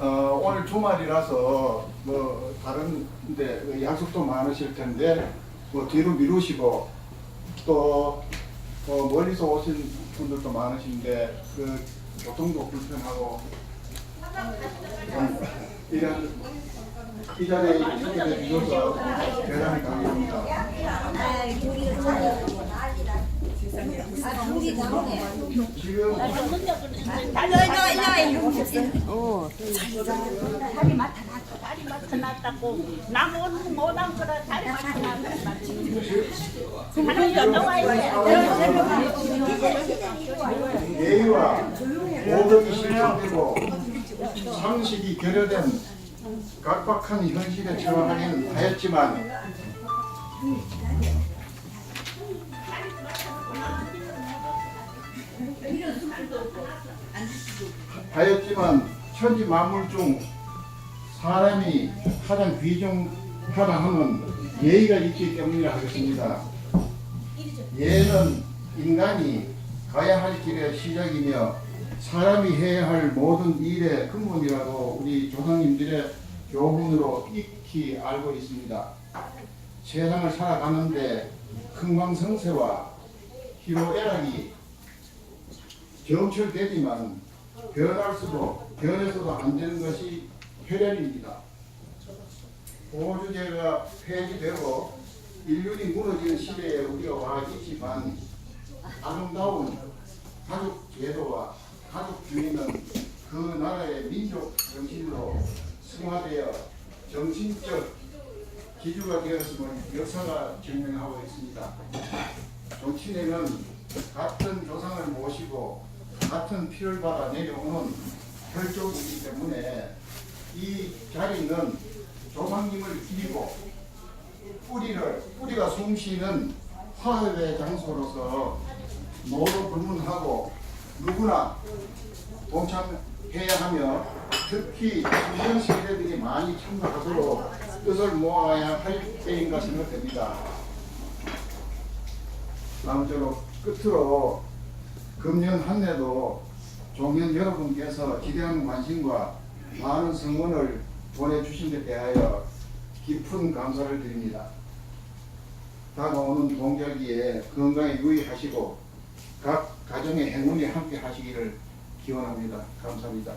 어, 오늘 주말이라서 뭐 다른 데 약속도 많으실 텐데 뭐 뒤로 미루시고 또 어, 멀리서 오신 분들도 많으신데 그 교통도 불편하고 음, 이런 이 자리에 있게 주셔서 대단히 감사합니다. 아. 예의와 도덕이 실천되고 상식이 결여된 각박한 현실에 처하긴 하였지만 하였지만 천지 만물 중 사람이 가장 귀중하다 하면 예의가 있기 때문이라 하겠습니다. 예는 인간이 가야 할 길의 시작이며 사람이 해야 할 모든 일의 근본이라고 우리 조상님들의 교훈으로 익히 알고 있습니다. 세상을 살아가는데 흥망성쇠와 희로애락이 경철되지만 변할 수도 변해서도 안 되는 것이 혈연입니다. 보호주제가 폐지되고 인륜이 무너지는 시대에 우리가 와 있지만 아름다운 가족 제도와 가족 주의는 그 나라의 민족 정신으로 승화되어 정신적 기주가 되었음을 역사가 증명하고 있습니다. 정치인은 같은 조상을 모시고 같은 피를 받아 내려오는 혈족이기 때문에 이 자리는 조상님을 기리고 뿌리를 뿌리가 숨쉬는 화합의 장소로서 모두 불문하고 누구나 동참해야 하며 특히 청년 세대들이 많이 참가하도록 뜻을 모아야 할 때인가 생각됩니다. 아무쪼록 끝으로 금년 한 해도 종년 여러분께서 기대하는 관심과 많은 성원을 보내주신 데 대하여 깊은 감사를 드립니다. 다가오는 동절기에 건강에 유의하시고 각 가정의 행운이 함께 하시기를 기원합니다. 감사합니다.